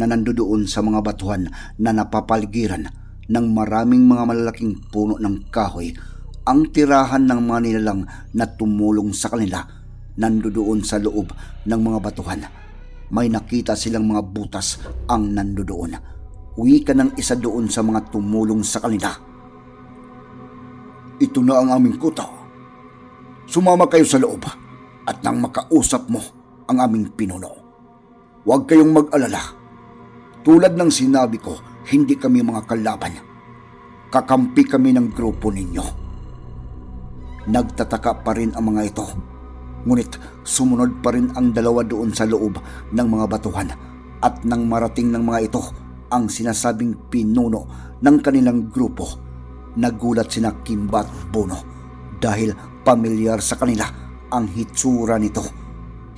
na nandoon sa mga batuhan na napapaligiran ng maraming mga malalaking puno ng kahoy. Ang tirahan ng mga nilalang na tumulong sa kanila nandoon sa loob ng mga batuhan. May nakita silang mga butas ang nandoon. Uwi ka ng isa doon sa mga tumulong sa kanila. Ito na ang aming kuta. Sumama kayo sa loob at nang makausap mo ang aming pinuno. Huwag kayong mag-alala. Tulad ng sinabi ko, hindi kami mga kalaban. Kakampi kami ng grupo ninyo. Nagtataka pa rin ang mga ito. Ngunit sumunod pa rin ang dalawa doon sa loob ng mga batuhan at nang marating ng mga ito ang sinasabing pinuno ng kanilang grupo, nagulat sina Kimba at Bono dahil pamilyar sa kanila ang hitsura nito.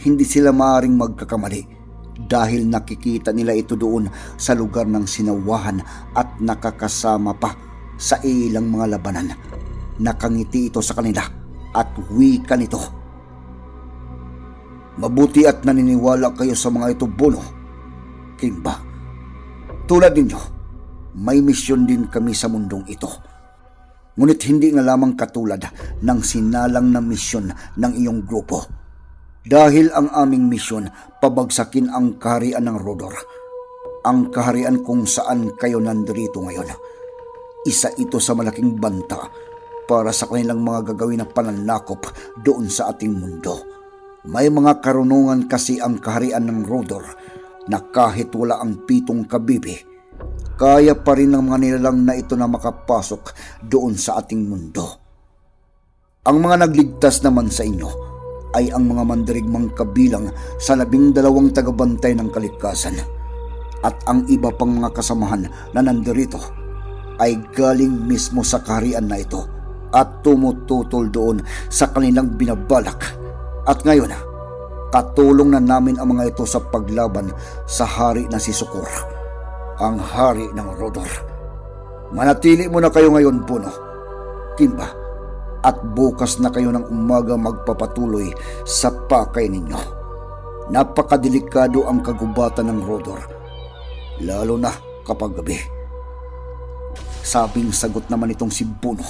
Hindi sila maaring magkakamali dahil nakikita nila ito doon sa lugar ng sinawahan at nakakasama pa sa ilang mga labanan. Nakangiti ito sa kanila at wika nito. Mabuti at naniniwala kayo sa mga ito, Bono. Kimba, tulad ninyo, may misyon din kami sa mundong ito. Ngunit hindi nga lamang katulad ng sinalang na misyon ng iyong grupo. Dahil ang aming misyon, pabagsakin ang kaharian ng Rodor. Ang kaharian kung saan kayo nandito ngayon. Isa ito sa malaking banta para sa kanilang mga gagawin na pananakop doon sa ating mundo. May mga karunungan kasi ang kaharian ng Rodor na kahit wala ang pitong kabibi, kaya pa rin ng mga nilalang na ito na makapasok doon sa ating mundo. Ang mga nagligtas naman sa inyo ay ang mga mandirigmang kabilang sa labing dalawang tagabantay ng kalikasan. At ang iba pang mga kasamahan na nandirito ay galing mismo sa kaharian na ito at tumututol doon sa kanilang binabalak. At ngayon, katulong na namin ang mga ito sa paglaban sa hari na si Sukor, ang hari ng Rodor. Manatili muna kayo ngayon, Puno. Kimba, at bukas na kayo ng umaga magpapatuloy sa pakay ninyo. Napakadelikado ang kagubatan ng Rodor, lalo na kapag gabi. Sabing sagot naman itong si Buno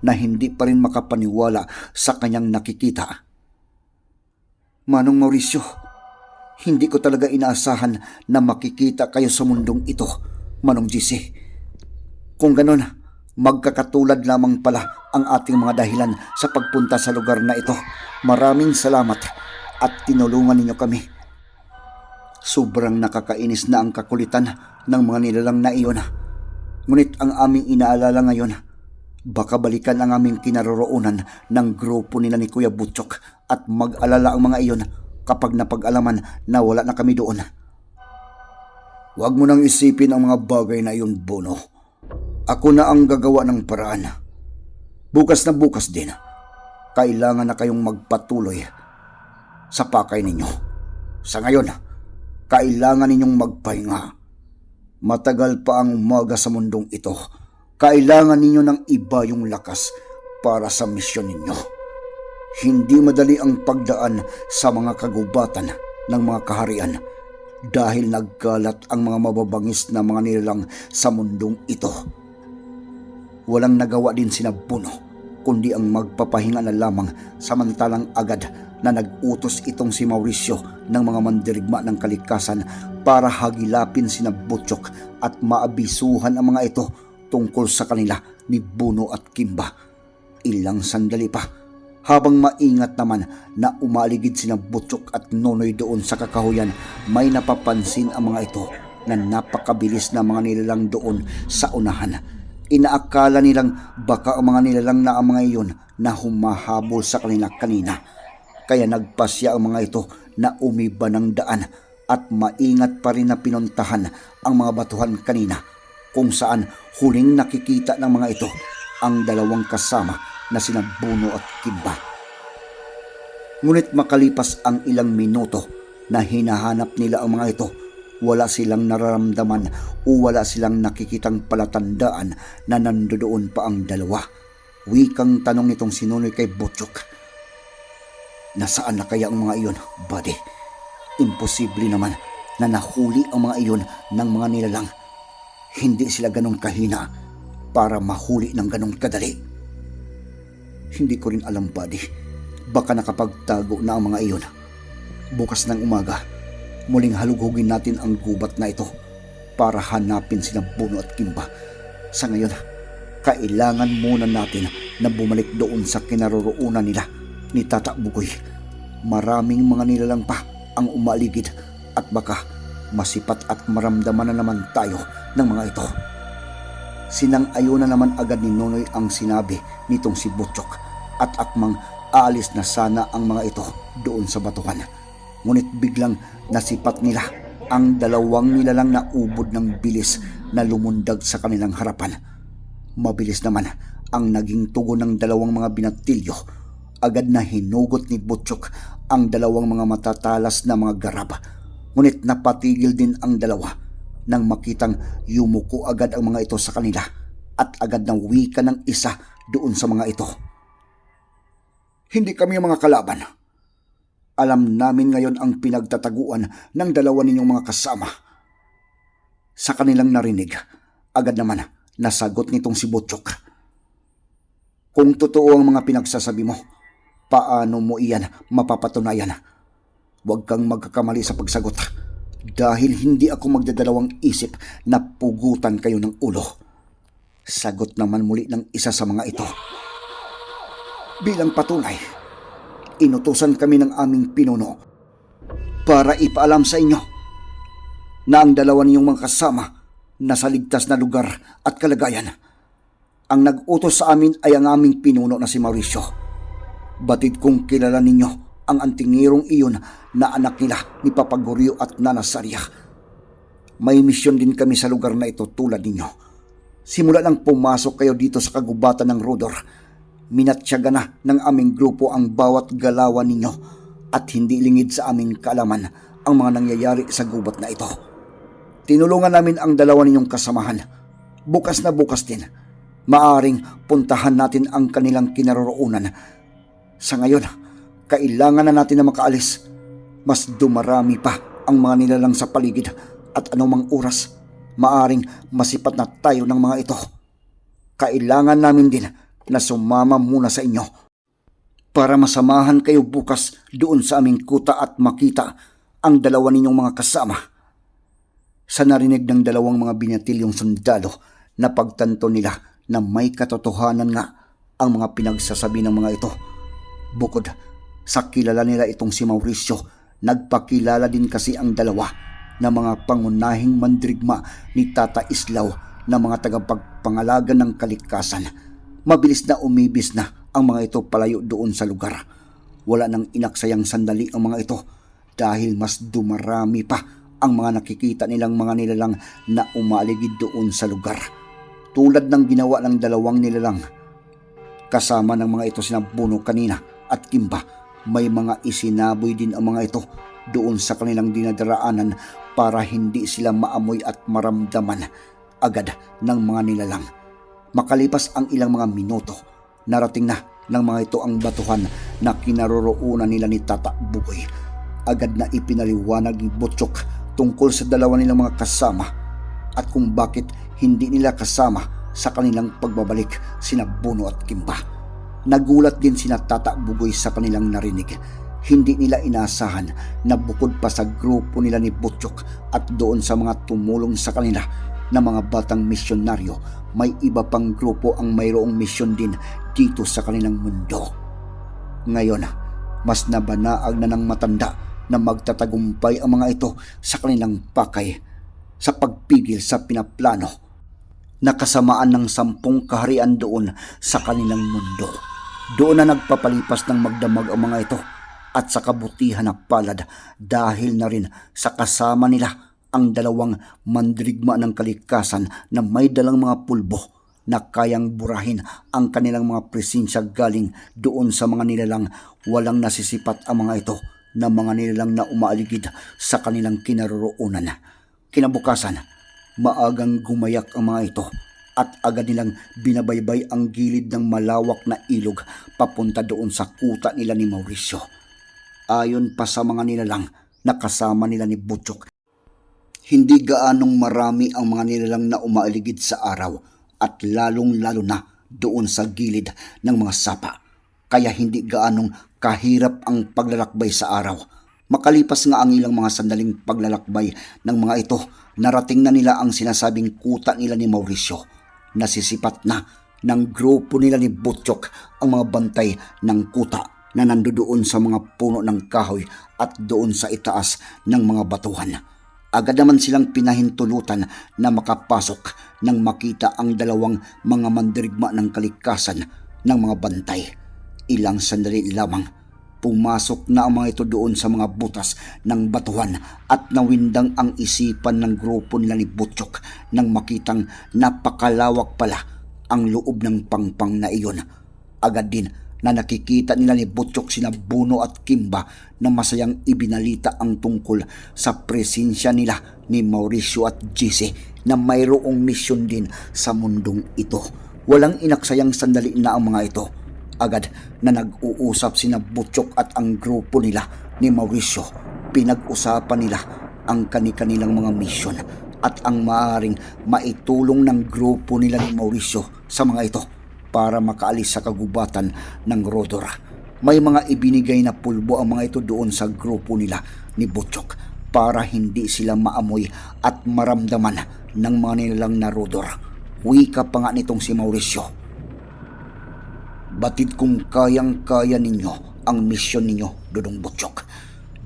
na hindi pa rin makapaniwala sa kanyang nakikita. Manong Mauricio, hindi ko talaga inaasahan na makikita kayo sa mundong ito, Manong GC. Kung ganon, magkakatulad lamang pala ang ating mga dahilan sa pagpunta sa lugar na ito. Maraming salamat at tinulungan ninyo kami. Sobrang nakakainis na ang kakulitan ng mga nilalang na iyon. Ngunit ang aming inaalala ngayon, baka balikan ang aming kinaroroonan ng grupo nila ni Kuya Butchok at mag-alala ang mga iyon kapag napag-alaman na wala na kami doon. Huwag mo nang isipin ang mga bagay na iyon, Bono. Ako na ang gagawa ng paraan. Bukas na bukas din, kailangan na kayong magpatuloy sa pakay ninyo. Sa ngayon, kailangan ninyong magpahinga. Matagal pa ang umaga sa mundong ito. Kailangan ninyo ng iba yung lakas para sa misyon ninyo. Hindi madali ang pagdaan sa mga kagubatan ng mga kaharian dahil nagkalat ang mga mababangis na mga nilalang sa mundong ito. Walang nagawa din sina Puno, kundi ang magpapahinga na lamang samantalang agad na nag-utos itong si Mauricio ng mga mandirigma ng kalikasan para hagilapin sina Butchok at maabisuhan ang mga ito tungkol sa kanila ni Buno at Kimba. Ilang sandali pa habang maingat naman na umaligid sina Butchok at Nonoy doon sa kakahuyan, may napapansin ang mga ito na napakabilis na mga nilalang doon sa unahan. Inaakala nilang baka ang mga nilalang na ang mga iyon na humahabol sa kanila kanina. Kaya nagpasya ang mga ito na umiba ng daan at maingat pa rin na pinuntahan ang mga batuhan kanina kung saan huling nakikita ng mga ito ang dalawang kasama na sina Buno at Kimba. Ngunit makalipas ang ilang minuto na hinahanap nila ang mga ito, wala silang nararamdaman o wala silang nakikitang palatandaan na nandoon pa ang dalawa. Wikang tanong nitong sinunoy kay Butchok. Nasaan na kaya ang mga iyon, buddy? Imposible naman na nahuli ang mga iyon ng mga nilalang. Hindi sila ganong kahina para mahuli ng ganong kadali. Hindi ko rin alam, buddy. Baka nakapagtago na ang mga iyon. Bukas ng umaga, muling halughugin natin ang gubat na ito para hanapin sina Buno at Kimba. Sa ngayon, kailangan muna natin na bumalik doon sa kinaroroonan nila ni Tata Bugoy. Maraming mga nilalang pa ang umaligid at baka masipat at maramdaman na naman tayo ng mga ito. Sinang-ayo na naman agad ni Nonoy ang sinabi nitong si Butchok at akmang aalis na sana ang mga ito doon sa batuhan. Ngunit biglang nasipat nila ang dalawang nilalang na ubod ng bilis na lumundag sa kanilang harapan. Mabilis naman ang naging tugon ng dalawang mga binatilyo. Agad na hinugot ni Butchok ang dalawang mga matatalas na mga garab. Ngunit napatigil din ang dalawa nang makitang yumuko agad ang mga ito sa kanila at agad na wika ng isa doon sa mga ito. Hindi kami mga kalaban. Alam namin ngayon ang pinagtataguan ng dalawa ninyong mga kasama. Sa kanilang narinig, agad naman nasagot nitong si Butchok. Kung totoo ang mga pinagsasabi mo, paano mo iyan mapapatunayan? Huwag kang magkakamali sa pagsagot dahil hindi ako magdadalawang isip na pugutan kayo ng ulo. Sagot naman muli ng isa sa mga ito. Bilang patunay, inutusan kami ng aming pinuno para ipaalam sa inyo na ang dalawa ninyong mga kasama nasa ligtas na lugar at kalagayan. Ang nag-utos sa amin ay ang aming pinuno na si Mauricio. Batid kong kilala ninyo ang antingirong iyon na anak nila ni Papa Gorio at Nana Saria. May misyon din kami sa lugar na ito tulad ninyo. Simula nang pumasok kayo dito sa kagubatan ng Rodor, minatsyaga na ng aming grupo ang bawat galawan ninyo at hindi lingid sa aming kaalaman ang mga nangyayari sa gubat na ito. Tinulungan namin ang dalawa ninyong kasamahan. Bukas na bukas din. Maaring puntahan natin ang kanilang kinaroroonan. Sa ngayon, kailangan na natin na makaalis. Mas dumarami pa ang mga nilalang sa paligid at anumang oras, maaring masipat na tayo ng mga ito. Kailangan namin din na sumama muna sa inyo para masamahan kayo bukas doon sa aming kuta at makita ang dalawa ninyong mga kasama. Sa narinig ng dalawang mga binatilyong sundalo, napagtanto nila na may katotohanan nga ang mga pinagsasabi ng mga ito. Bukod sa kilala nila itong si Mauricio, nagpakilala din kasi ang dalawa na mga pangunahing mandrigma ni Tata Islaw na mga tagapagpangalaga ng kalikasan. Mabilis na umibis na ang mga ito palayo doon sa lugar. Wala nang inaksayang sandali ang mga ito dahil mas dumarami pa ang mga nakikita nilang mga nilalang na umaligid doon sa lugar. Tulad ng ginawa ng dalawang nilalang. Kasama ng mga ito sina Buno kanina at Kimba, may mga isinaboy din ang mga ito doon sa kanilang dinadaraanan para hindi sila maamoy at maramdaman agad ng mga nilalang. Makalipas ang ilang mga minuto, narating na ng mga ito ang batuhan na kinaroroonan nila ni Tata Bukoy. Agad na ipinaliwanag ni Butchok tungkol sa dalawa nilang mga kasama at kung bakit hindi nila kasama sa kanilang pagbabalik sina Buno at Kimba. Nagulat din sina Tata Bugoy sa kanilang narinig. Hindi nila inasahan na bukod pa sa grupo nila ni Butchok at doon sa mga tumulong sa kanila na mga batang misyonaryo, may iba pang grupo ang mayroong misyon din dito sa kanilang mundo. Ngayon, mas nabanaag na ng matanda na magtatagumpay ang mga ito sa kanilang pakay sa pagpigil sa pinaplano na kasamaan ng sampung kaharian doon sa kanilang mundo. Doon na nagpapalipas ng magdamag ang mga ito at sa kabutihan na palad dahil na rin sa kasama nila ang dalawang mandrigma ng kalikasan na may dalang mga pulbo na kayang burahin ang kanilang mga presensya galing doon sa mga nilalang walang nasisipat ang mga ito na mga nilalang na umaaligid sa kanilang kinaroroonan. Kinabukasan, maagang gumayak ang mga ito at agad nilang binabaybay ang gilid ng malawak na ilog papunta doon sa kuta nila ni Mauricio. Ayon pa sa mga nilalang na kasama nila ni Butchok, hindi gaanong marami ang mga nilalang na umaaligid sa araw at lalong-lalo na doon sa gilid ng mga sapa. Kaya hindi gaanong kahirap ang paglalakbay sa araw. Makalipas nga ang ilang mga sandaling paglalakbay ng mga ito, narating na nila ang sinasabing kuta nila ni Mauricio. Nasisipat na ng grupo nila ni Butchok ang mga bantay ng kuta na nandoon sa mga puno ng kahoy at doon sa itaas ng mga batuhan. Agad naman silang pinahintulutan na makapasok nang makita ang dalawang mga mandirigma ng kalikasan ng mga bantay. Ilang sandali lamang, pumasok na ang mga ito doon sa mga butas ng batuhan at nawindang ang isipan ng grupo nila ni Butchok nang makitang napakalawak pala ang loob ng pangpang na iyon. Agad din na nakikita nila ni Butchok sina Buno at Kimba na masayang ibinalita ang tungkol sa presensya nila ni Mauricio at Gise na mayroong misyon din sa mundong ito. Walang inaksayang sandali na ang mga ito. Agad na nag-uusap sina Butchok at ang grupo nila ni Mauricio. Pinag-usapan nila ang kani-kanilang mga misyon at ang maaaring maitulong ng grupo nila ni Mauricio sa mga ito para makaalis sa kagubatan ng Rodor. May mga ibinigay na pulbo ang mga ito doon sa grupo nila ni Butchok para hindi sila maamoy at maramdaman ng mga nilalang na Rodor. Wika pa nga nitong si Mauricio. Batid kong kayang-kaya ninyo ang misyon ninyo, Dudong Butchok.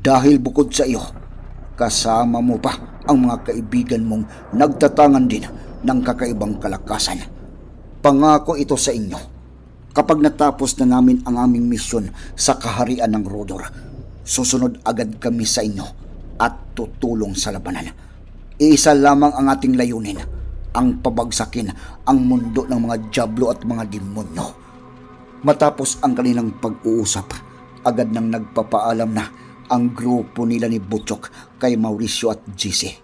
Dahil bukod sa iyo, kasama mo pa ang mga kaibigan mong nagtatangan din ng kakaibang kalakasan. Pangako ito sa inyo. Kapag natapos na namin ang aming misyon sa kaharian ng Rodor, susunod agad kami sa inyo at tutulong sa labanan. Iisa lamang ang ating layunin, ang pabagsakin ang mundo ng mga jablo at mga demonyo. Matapos ang kanilang pag-uusap, agad nang nagpapaalam na ang grupo nila ni Butchok kay Mauricio at Gise.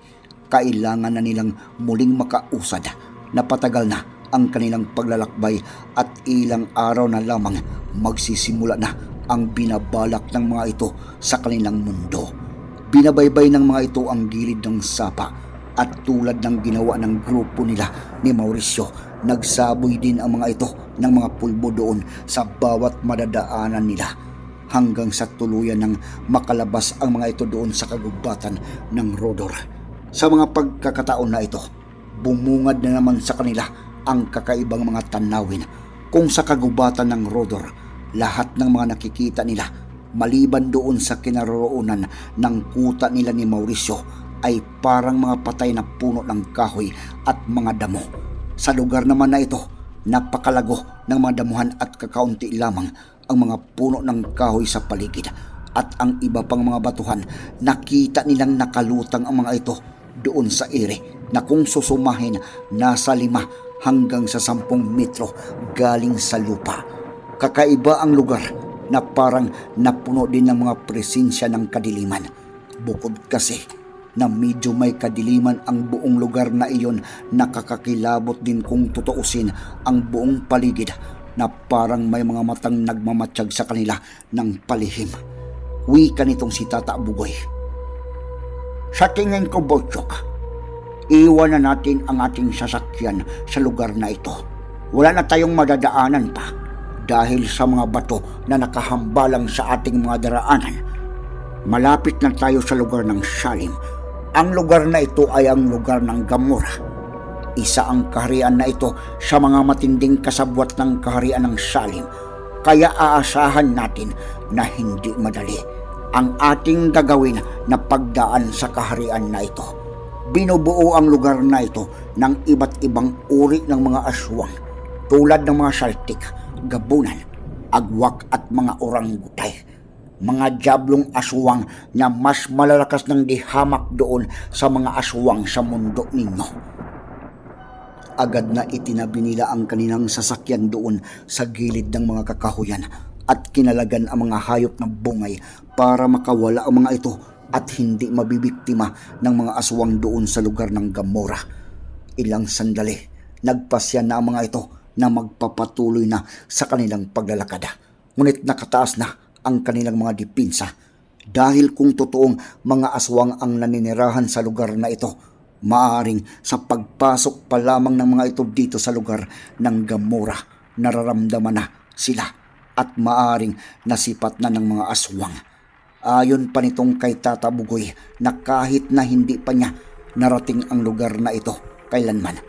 Kailangan na nilang muling makausad na patagal na ang kanilang paglalakbay at ilang araw na lamang magsisimula na ang binabalak ng mga ito sa kanilang mundo. Binabaybay ng mga ito ang gilid ng sapa at tulad ng ginawa ng grupo nila ni Mauricio, nagsaboy din ang mga ito ng mga pulbo doon sa bawat madadaanan nila hanggang sa tuluyan ng makalabas ang mga ito doon sa kagubatan ng Rodor. Sa mga pagkakataon na ito, bumungad na naman sa kanila ang kakaibang mga tanawin kung sa kagubatan ng Rodor, lahat ng mga nakikita nila maliban doon sa kinaroroonan ng kuta nila ni Mauricio ay parang mga patay na puno ng kahoy at mga damo. Sa lugar naman na ito, napakalago ng mga damuhan at kakaunti lamang ang mga puno ng kahoy sa paligid at ang iba pang mga batuhan nakita nilang nakalutang ang mga ito doon sa ere na kung susumahin nasa lima hanggang sa sampung metro galing sa lupa. Kakaiba ang lugar na parang napuno din ng mga presensya ng kadiliman. Bukod kasi na medyo may kadiliman ang buong lugar na iyon nakakakilabot din kung tutuusin ang buong paligid na parang may mga matang nagmamatsyag sa kanila ng palihim. Wika nitong si Tata Bugoy. Sa tingin ko, Bochok, iwan na natin ang ating sasakyan sa lugar na ito. Wala na tayong madadaanan pa. dahil sa mga bato na nakahambalang sa ating mga daraanan. Malapit na tayo sa lugar ng Shalim. Ang lugar na ito ay ang lugar ng Gamora. Isa ang kaharian na ito sa mga matinding kasabwat ng kaharian ng Shalim. Kaya aasahan natin na hindi madali ang ating gagawin na pagdaan sa kaharian na ito. Binubuo ang lugar na ito ng iba't ibang uri ng mga aswang tulad ng mga saltik, gabunan, agwak at mga orangutay. Mga jablong aswang na mas malalakas ng dihamak doon sa mga aswang sa mundo ninyo. Agad na itinabi nila ang kanilang sasakyan doon sa gilid ng mga kakahuyan at kinalagan ang mga hayop ng bungay para makawala ang mga ito at hindi mabibiktima ng mga aswang doon sa lugar ng Gamora. Ilang sandali, nagpasya na ang mga ito na magpapatuloy na sa kanilang paglalakad. Ngunit nakataas na ang kanilang mga dipinsa dahil kung totoong mga aswang ang naninirahan sa lugar na ito, maaring sa pagpasok pa lamang ng mga ito dito sa lugar ng Gamora, nararamdaman na sila at maaring nasipat na ng mga aswang. Ayon pa nitong kay Tata Bugoy na kahit na hindi pa niya narating ang lugar na ito kailanman,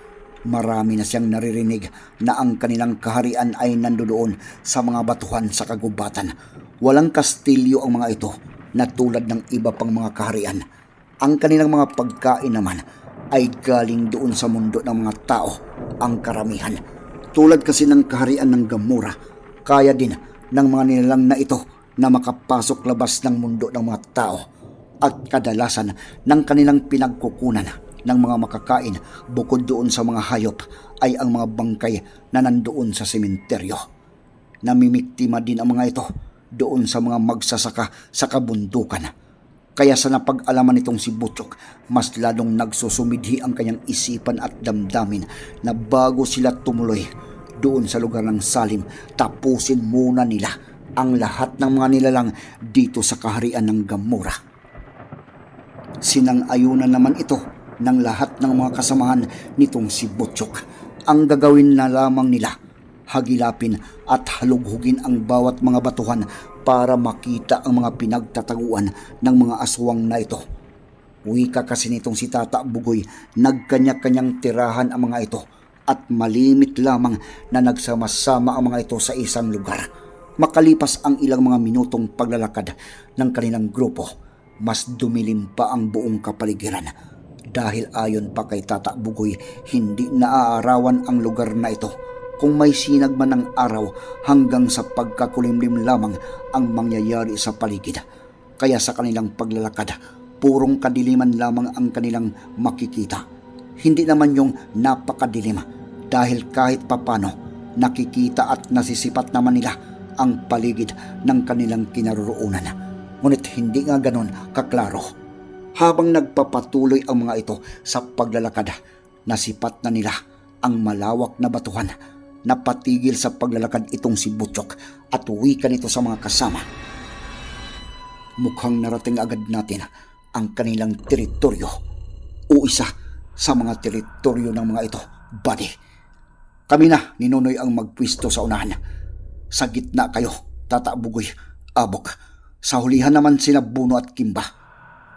marami na siyang naririnig na ang kanilang kaharian ay nandoon sa mga batuhan sa kagubatan. Walang kastilyo ang mga ito na tulad ng iba pang mga kaharian. Ang kanilang mga pagkain naman ay galing doon sa mundo ng mga tao, ang karamihan. Tulad kasi ng kaharian ng Gamora, kaya din ng mga nilalang na ito na makapasok labas ng mundo ng mga tao at kadalasan ng kanilang pinagkukunan ng mga makakain bukod doon sa mga hayop ay ang mga bangkay na nandoon sa sementeryo. Namimiktima din ang mga ito doon sa mga magsasaka sa kabundukan. Kaya sa napag-alaman nitong si Butchok, mas lalong nagsusumidhi ang kanyang isipan at damdamin na bago sila tumuloy doon sa lugar ng Salim, tapusin muna nila ang lahat ng mga nilalang dito sa kaharian ng Gamora. Sinang-ayunan naman ito ng lahat ng mga kasamahan nitong si Butchok. Ang gagawin na lamang nila, hagilapin at halughugin ang bawat mga batuhan para makita ang mga pinagtataguan ng mga aswang na ito. Wika kasi nitong si Tata Bugoy, nagkanya-kanyang tirahan ang mga ito at malimit lamang na nagsama-sama ang mga ito sa isang lugar. Makalipas ang ilang mga minutong paglalakad ng kanilang grupo, mas dumilim pa ang buong kapaligiran. Dahil ayon pa kay Tata Bugoy, hindi naaarawan ang lugar na ito kung may sinag man ng araw hanggang sa pagkakulimlim lamang ang mangyayari sa paligid. Kaya sa kanilang paglalakad, purong kadiliman lamang ang kanilang makikita. Hindi naman yung napakadilim dahil kahit papano nakikita at nasisipat naman nila ang paligid ng kanilang kinaroroonan. Ngunit hindi nga ganon kaklaro. Habang nagpapatuloy ang mga ito sa paglalakad, nasipat na nila ang malawak na batuhan napatigil sa paglalakad itong si Butchok at wika nito sa mga kasama. Mukhang narating agad natin ang kanilang teritoryo o isa sa mga teritoryo ng mga ito, buddy. Kami na ni Nonoy ang magpwisto sa unahan. Sa gitna kayo, Tata Bugoy, Abok. Sa hulihan naman sina Buno at Kimba.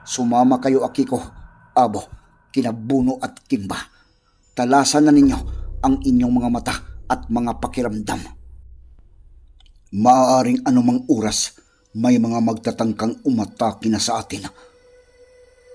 Sumama kayo Akiko, Abo, kina Buno at Kimba. Talasan na ninyo ang inyong mga mata at mga pakiramdam. Maaaring anumang oras may mga magtatangkang umatake na sa atin.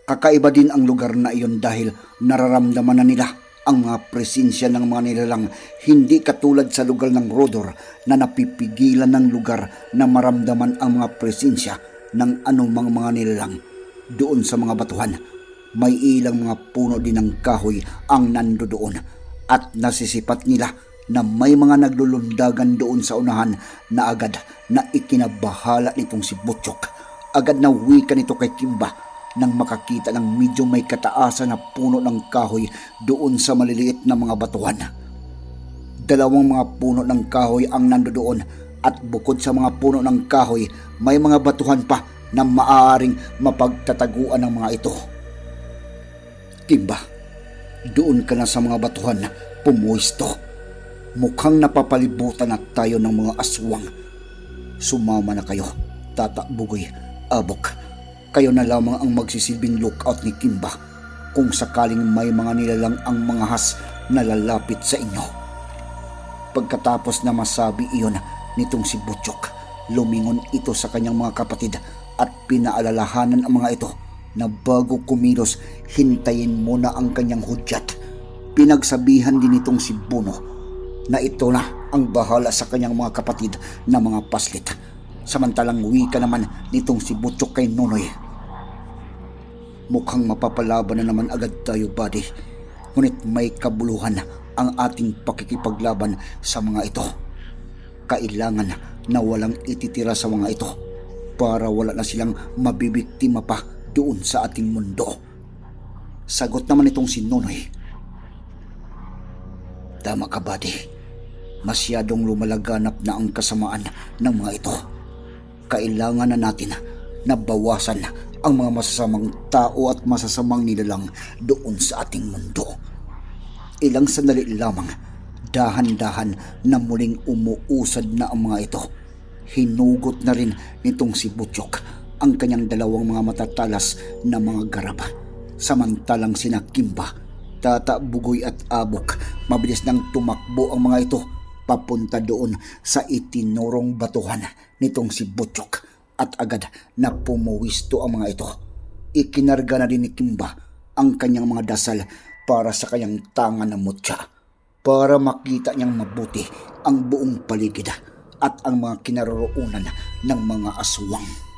Kakaiba din ang lugar na iyon dahil nararamdaman na nila ang mga presensya ng mga nilalang hindi katulad sa lugar ng Rodor na napipigilan ng lugar na maramdaman ang mga presensya ng anumang mga nilalang. Doon sa mga batuhan, may ilang mga puno din ng kahoy ang nando doon at nasisipat nila na may mga naglulundagan doon sa unahan na agad na ikinabahala nitong si Butchok. Agad na wika nito kay Kimba nang makakita ng medyo may kataasan na puno ng kahoy doon sa maliliit na mga batuhan. Dalawang mga puno ng kahoy ang nando doon at bukod sa mga puno ng kahoy, may mga batuhan pa na maaaring mapagtataguan ng mga ito. Kimba, doon ka na sa mga batuhan, pumuisto Mukhang napapalibutan na tayo ng mga aswang. Sumama na kayo, Tata Bugoy, Abok. Kayo na lamang ang magsisilbing lookout ni Kimba kung sakaling may mga nilalang ang mga has na lalapit sa inyo. Pagkatapos na masabi iyon nitong si Butchok, lumingon ito sa kanyang mga kapatid at pinaalalahanan ang mga ito na bago kumilos, hintayin muna ang kanyang hudyat. Pinagsabihan din itong si Bono na ito na ang bahala sa kanyang mga kapatid na mga paslit. Samantalang wika naman nitong si Butchok kay Nonoy. Mukhang mapapalaban na naman agad tayo, buddy. Ngunit may kabuluhan ang ating pakikipaglaban sa mga ito. Kailangan na walang ititira sa mga ito para wala na silang mabibiktima pa doon sa ating mundo. Sagot naman itong si Nonoy. Tama ka, buddy. Masyadong lumalaganap na ang kasamaan ng mga ito. Kailangan na natin na bawasan ang mga masasamang tao at masasamang nilalang doon sa ating mundo. Ilang sandali lamang, dahan-dahan na muling umuusad na ang mga ito. Hinugot na rin nitong si Butchok ang kanyang dalawang mga matatalas na mga garaba. Samantalang sina Kimba, Tata Bugoy at Abok, mabilis nang tumakbo ang mga ito papunta doon sa itinurong batuhan nitong si Butchok at agad na pumuwisto ang mga ito. Ikinarga na din ni Kimba ang kanyang mga dasal para sa kanyang tanga na mutya para makita niyang mabuti ang buong paligid at ang mga kinaroroonan ng mga aswang.